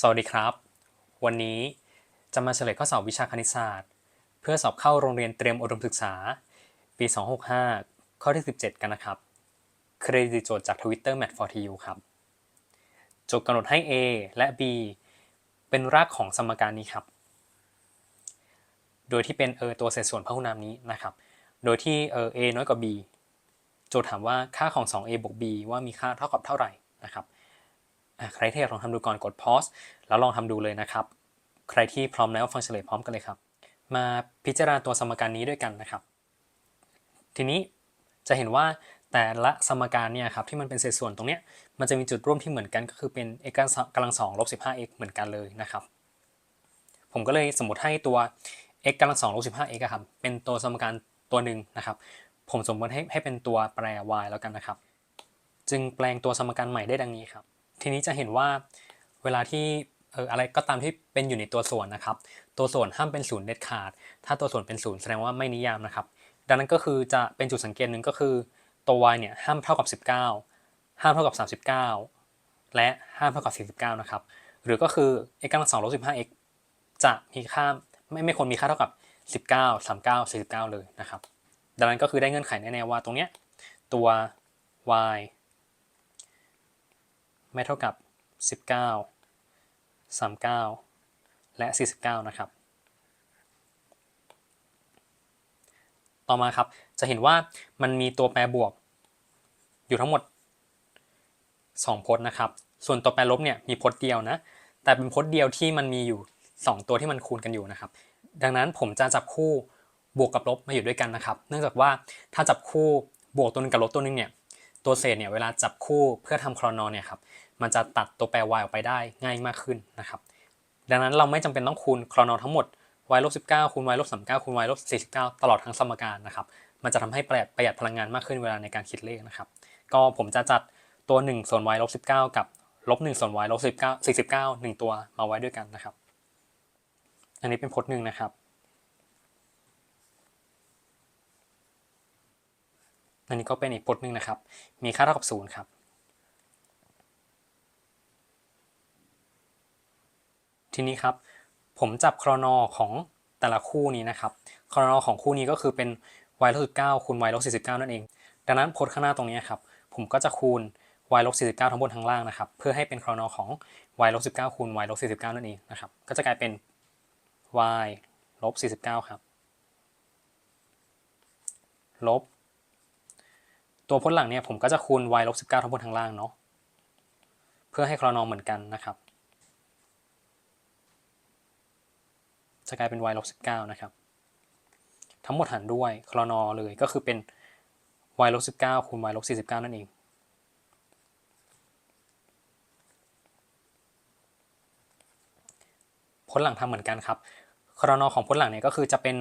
สวัสดีครับ วันนี้จะมาเฉลยข้อสอบวิชาคณิตศาสตร์ เพื่อสอบเข้าโรงเรียนเตรียมอุดมศึกษา ปี 265 ข้อที่ 17 กันนะครับ เครดิตโจทย์จาก Twitter Match for TU ครับ โจทย์กำหนดให้ A และ B เป็นรากของสมการนี้ครับ โดยที่เป็นเออตัวเศษส่วนพหุนามนี้นะครับ โดยที่เออ A น้อยกว่า B โจทย์ถามว่าค่าของ 2A บวก B ว่ามีค่าเท่ากับเท่าไหร่นะครับ ใครที่อยากลองทำดูก่อนกด pause แล้วลองทำดูเลยนะครับ ใครที่พร้อมแล้วฟังเฉลยพร้อมกันเลยครับ มาพิจารณาตัวสมการนี้ด้วยกันนะครับ ทีนี้จะเห็นว่าแต่ละสมการเนี่ยครับที่มันเป็นเศษส่วนตรงเนี้ยมันจะมีจุดร่วมที่เหมือนกันก็คือเป็น x กำลังสองลบ 15x เหมือนกันเลยนะครับ ผมก็เลยสมมติให้ตัว x กำลังสองลบ 15x อะครับเป็นตัวสมการตัวหนึ่งนะครับ ผมสมมติให้ให้เป็นตัวแปร y แล้วกันนะครับ จึงแปลงตัวสมการใหม่ได้ดังนี้ครับ ทีนี้จะเห็นว่าเวลาที่เอออะไรก็ตามที่เป็นอยู่ในตัวส่วนนะครับ ตัวส่วนห้ามเป็นศูนย์เด็ดขาด ถ้าตัวส่วนเป็นศูนย์แสดงว่าไม่นิยามนะครับ ดังนั้นก็คือจะเป็นจุดสังเกตหนึ่งก็คือตัว y เนี่ยห้ามเท่ากับ 19 ห้ามเท่ากับ 39 และห้ามเท่ากับ 49 นะครับ หรือก็คือ x กำลัง2ลบ 15x จะมีค่าไม่ไม่ควรมีค่าเท่ากับ 19 39 49 เลยนะครับ ดังนั้นก็คือได้เงื่อนไขแน่ๆว่าตรงเนี้ยตัว y ไม่เท่ากับ 19 39 และ 49 นะครับ ต่อมาครับ จะเห็นว่ามันมีตัวแปรบวก อยู่ทั้งหมด 2 พจน์นะครับ ส่วนตัวแปรลบเนี่ยมีพจน์เดียวนะ แต่เป็นพจน์เดียวที่มันมีอยู่ 2 ตัวที่มันคูณกันอยู่นะครับ ดังนั้นผมจะจับคู่บวกกับลบมาอยู่ด้วยกันนะครับ เนื่องจากว่าถ้าจับคู่บวกตัวหนึงกับลบตัวหนึงเนี่ยตัวเศษเนี่ยเวลาจับคู่เพื่อทำครอนอนเนี่ยครับ มันจะตัดตัวแปร y ออกไปได้ง่ายมากขึ้นนะครับ ดังนั้นเราไม่จำเป็นต้องคูณครอนอทั้งหมด y ลบ19คูณ y ลบ39คูณ y ลบ49ตลอดทั้งสมการนะครับมันจะทำให้ประหยัดประหยัดพลังงานมากขึ้นเวลาในการคิดเลขนะครับ ก็ผมจะจัดตัว1ส่วน y ลบ19กับลบ1ส่วน y ลบ19 49 1ตัวมาไว้ด้วยกันนะครับ อันนี้เป็นพจน์หนึ่งนะครับ อันนี้ก็เป็นอีกพจน์หนึ่งนะครับ มีค่าเท่ากับศูนย์ครับ ทีนี้ครับผมจับครอนอของแต่ละคู่นี้นะครับครอนอของคู่นี้ก็คือเป็น y ลบ19คูณ y ลบ49 นั่นเอง ดังนั้นพจน์ข้างหน้าตรงนี้ครับผมก็จะคูณ y ลบ49 ทั้งบนทั้งล่างนะครับ เพื่อให้เป็นครอนอของ y ลบ19คูณ y ลบ49 นั่นเองนะครับ ก็จะกลายเป็น y ลบ49 ครับ ลบ ตัวพจน์หลังเนี่ยผมก็จะคูณ y ลบ19 ทั้งบนทั้งล่างเนาะ เพื่อให้ครอนอเหมือนกันนะครับ จะกลายเป็น y ลบ19นะครับ ทั้งหมดหารด้วยครอนอเลยก็คือเป็น y ลบ19คูณ y ลบ49 นั่นเอง พจน์หลังทำเหมือนกันครับครอนอของพจน์หลังเนี่ยก็คือจะเป็น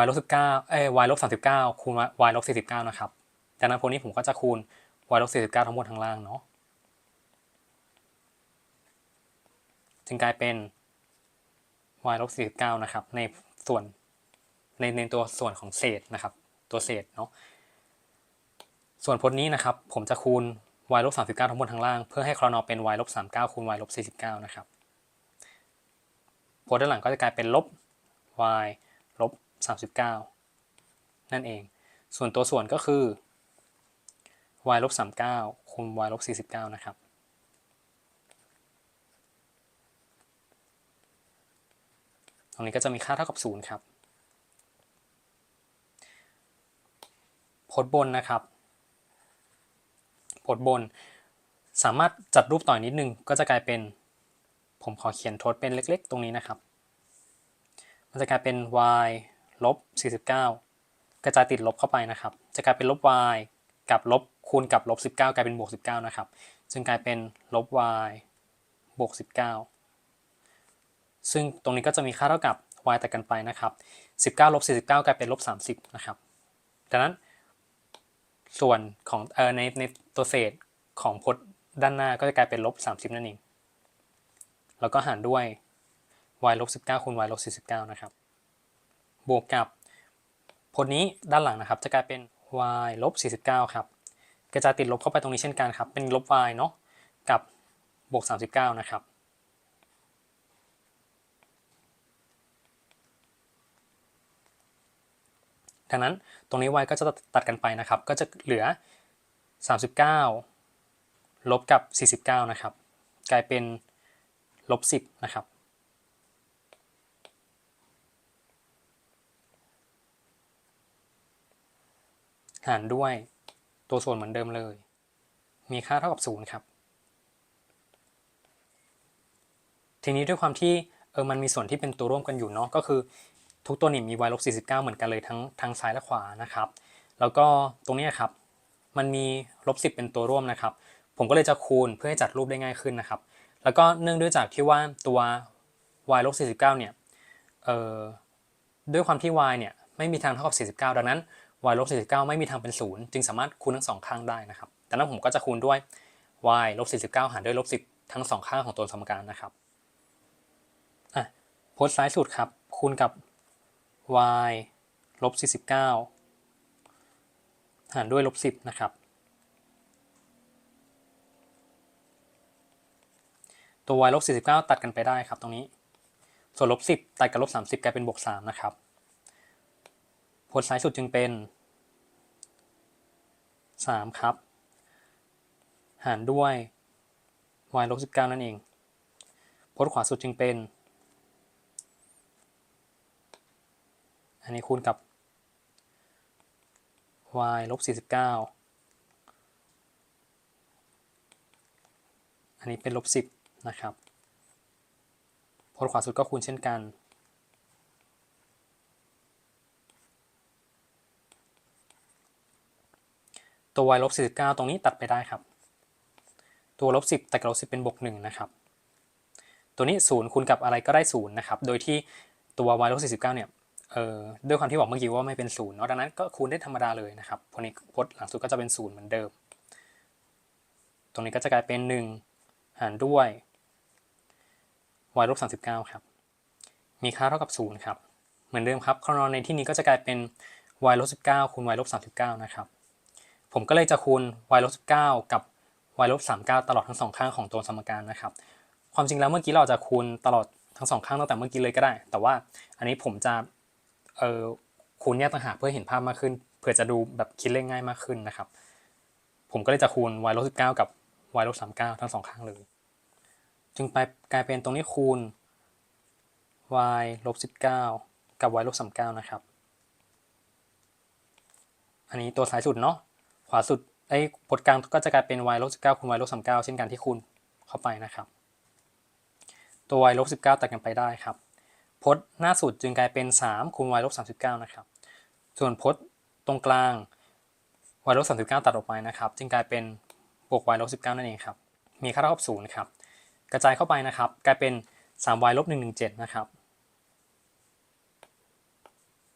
y ลบ19เอ้ย y ลบ39คูณ y ลบ49 นะครับจากนั้นพวกนี้ผมก็จะคูณ y ลบ49 ทั้งหมดทั้งล่างเนาะจึงกลายเป็น y ลบ49นะครับในส่วนในในตัวส่วนของเศษนะครับ ตัวเศษเนาะส่วนพจน์นี้นะครับ ผมจะคูณ y ลบ39ทั้งบนทั้งล่าง เพื่อให้ครอนอเป็น y ลบ39คูณ y ลบ49นะครับพจน์ด้านหลังก็จะกลายเป็นลบ y ลบ39 นั่นเอง ส่วนตัวส่วนก็คือ y ลบ39คูณ y ลบ49นะครับ ตรงนี้ก็จะมีค่าเท่ากับ 0 ครับพจน์บนนะครับพจน์บน สามารถจัดรูปต่อนิดนึง ก็จะกลายเป็น ผมขอเขียนทดเป็นเล็ก ๆ ตรงนี้นะครับ มันจะกลายเป็น y ลบ 49 กระจายติดลบเข้าไปนะครับ จะกลายเป็นลบ y กับลบคูณกับลบ 19 กลายเป็นบวก 19 นะครับ จึงกลายเป็นลบ y บวก 19 ซึ่งตรงนี้ก็จะมีค่าเท่ากับ y แต่กันไปนะครับ 19ลบ49 กลายเป็นลบ30นะครับดังนั้น ส่วนของเอ่อในในตัวเศษของพจน์ด้านหน้าก็จะกลายเป็นลบ30 นั่นเอง แล้วก็หารด้วย y ลบ19คูณ y ลบ49นะครับ บวกกับพจน์นี้ด้านหลังนะครับ จะกลายเป็น y ลบ49ครับกระจายติดลบเข้าไปตรงนี้เช่นกันครับ เป็นลบ y เนาะกับบวก 39 นะครับ ดังนั้นตรงนี้ y ก็จะตัดกันไปนะครับ ก็จะเหลือ 39 ลบกับ 49 นะครับ กลายเป็นลบ 10 นะครับ หารด้วยตัวส่วนเหมือนเดิมเลย มีค่าเท่ากับ 0 ครับ ทีนี้ด้วยความที่เออมันมีส่วนที่เป็นตัวร่วมกันอยู่เนาะก็คือ ทุกตัวนี่มี y ลบ49 เหมือนกันเลยทั้งทั้งซ้ายและขวานะครับ แล้วก็ตรงนี้ครับ มันมีลบ10 เป็นตัวร่วมนะครับ ผมก็เลยจะคูณเพื่อให้จัดรูปได้ง่ายขึ้นนะครับ แล้วก็เนื่องด้วยจากที่ว่าตัว y ลบ49 เนี่ยเออด้วยความที่ y เนี่ยไม่มีทางเท่ากับ 49 ดังนั้น y ลบ49 ไม่มีทางเป็น 0 จึงสามารถคูณทั้งสองข้างได้นะครับดังนั้นผมก็จะคูณด้วย y ลบ49 หารด้วยลบ10 ทั้งสองข้างของตัวสมการนะครับอะโพสต์ซ้ายสุดครับ คูณกับ y ลบ49 หารด้วยลบ10 นะครับ ตัว y ลบ49 ตัดกันไปได้ครับตรงนี้ ส่วนลบ10 ตัดกับลบ30 กลายเป็นบวก3นะครับ ผลซ้ายสุดจึงเป็น 3 ครับ หารด้วย y ลบ19 นั่นเอง ผลขวาสุดจึงเป็น อันนี้คูณกับ y ลบ49อันนี้เป็นลบ10นะครับผลขวาสุดก็คูณเช่นกัน ตัว y ลบ49ตรงนี้ตัดไปได้ครับ ตัวลบ10แต่กับลบ10เป็นบวก1นะครับ ตัวนี้0คูณกับอะไรก็ได้0นะครับ โดยที่ตัว y ลบ49เนี่ย เอ่อด้วยความที่บอกเมื่อกี้ว่าไม่เป็นศูนย์เนาะดังนั้นก็คูณได้ธรรมดาเลยนะครับพวกนี้พจน์หลังสุดก็จะเป็นศูนย์เหมือนเดิม ตรงนี้ก็จะกลายเป็น 1 หารด้วย y ลบ39ครับ มีค่าเท่ากับ0ครับ เหมือนเดิมครับคอนในที่นี้ก็จะกลายเป็น y ลบ19คูณ y ลบ39นะครับ ผมก็เลยจะคูณ y ลบ19กับ y ลบ39ตลอดทั้งสองข้างของตัวสมการนะครับ ความจริงแล้วเมื่อกี้เราจะคูณตลอดทั้งสองข้างตั้งแต่เมื่อกี้เลยก็ได้ แต่ว่าอันนี้ผมจะ เออคูณแยกต่างหากเพื่อเห็นภาพมากขึ้นเผื่อจะดูแบบคิดเลขง่ายมากขึ้นนะครับ ผมก็เลยจะคูณ y ลบ19กับ y ลบ39ทั้งสองข้างเลย จึงไปกลายเป็นตรงนี้คูณ y ลบ19กับ y ลบ39นะครับ อันนี้ตัวซ้ายสุดเนาะ ขวาสุดไอ้ผลกลางก็จะกลายเป็น y ลบ19คูณ y ลบ39เช่นกันที่คูณเข้าไปนะครับ ตัว y ลบ19ตัดกันไปได้ครับ พจน์หน้าสุดจึงกลายเป็น 3คูณ y ลบ39 นะครับ ส่วนพจน์ตรงกลาง y ลบ39 ตัดออกไปนะครับ จึงกลายเป็นบวก y ลบ19 นั่นเองครับ มีค่าเท่ากับ0ครับ กระจายเข้าไปนะครับ กลายเป็น 3y ลบ117 นะครับ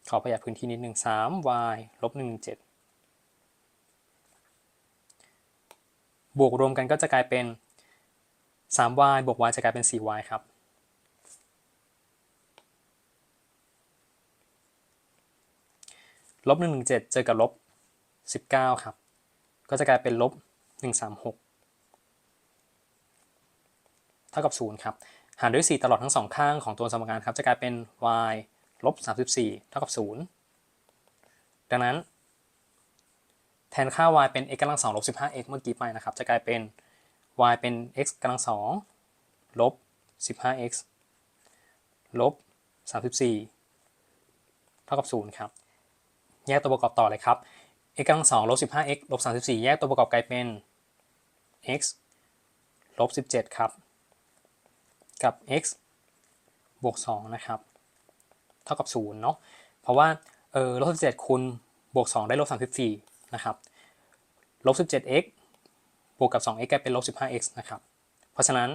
ขอประหยัดพื้นที่นิดหนึ่ง 3y ลบ117บวกรวมกันก็จะกลายเป็น 3y บวก y จะกลายเป็น 4y ครับ ลบ117เจอกับลบ19ครับ ก็จะกลายเป็นลบ136เท่ากับ0ครับ หารด้วย4ตลอดทั้งสองข้างของตัวสมการครับ จะกลายเป็น y ลบ34เท่ากับ0ดังนั้น แทนค่า y เป็น x กำลัง2ลบ 15x เมื่อกี้ไปนะครับ จะกลายเป็น y เป็น x กำลัง2ลบ 15x ลบ34เท่ากับ0ครับ แยกตัวประกอบต่อเลยครับ x กำลัง2ลบ 15x ลบ34แยกตัวประกอบกลายเป็น x ลบ17ครับ กับ x บวก2นะครับ เท่ากับ0เนาะ เพราะว่าเออลบ17คูณบวก2ได้ลบ34นะครับ ลบ 17x บวกกับ 2x กลายเป็นลบ 15x นะครับ เพราะฉะนั้น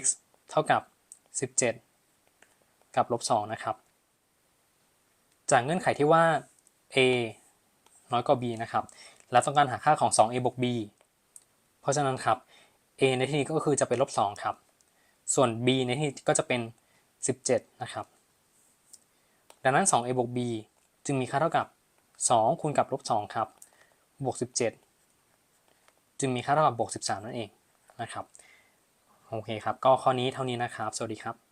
x เท่ากับ17กับลบ2นะครับ จากเงื่อนไขที่ว่า a น้อยกว่า b นะครับและต้องการหาค่าของ 2a บวก b เพราะฉะนั้นครับ a ในที่นี้ก็คือจะเป็นลบ2ครับ ส่วน b ในที่นี้ก็จะเป็น 17 นะครับ ดังนั้น 2a บวก b จึงมีค่าเท่ากับ 2 คูณกับลบ2ครับ บวก 17 จึงมีค่าเท่ากับบวก 13 นั่นเองนะครับ โอเคครับ ก็ข้อนี้เท่านี้นะครับ สวัสดีครับ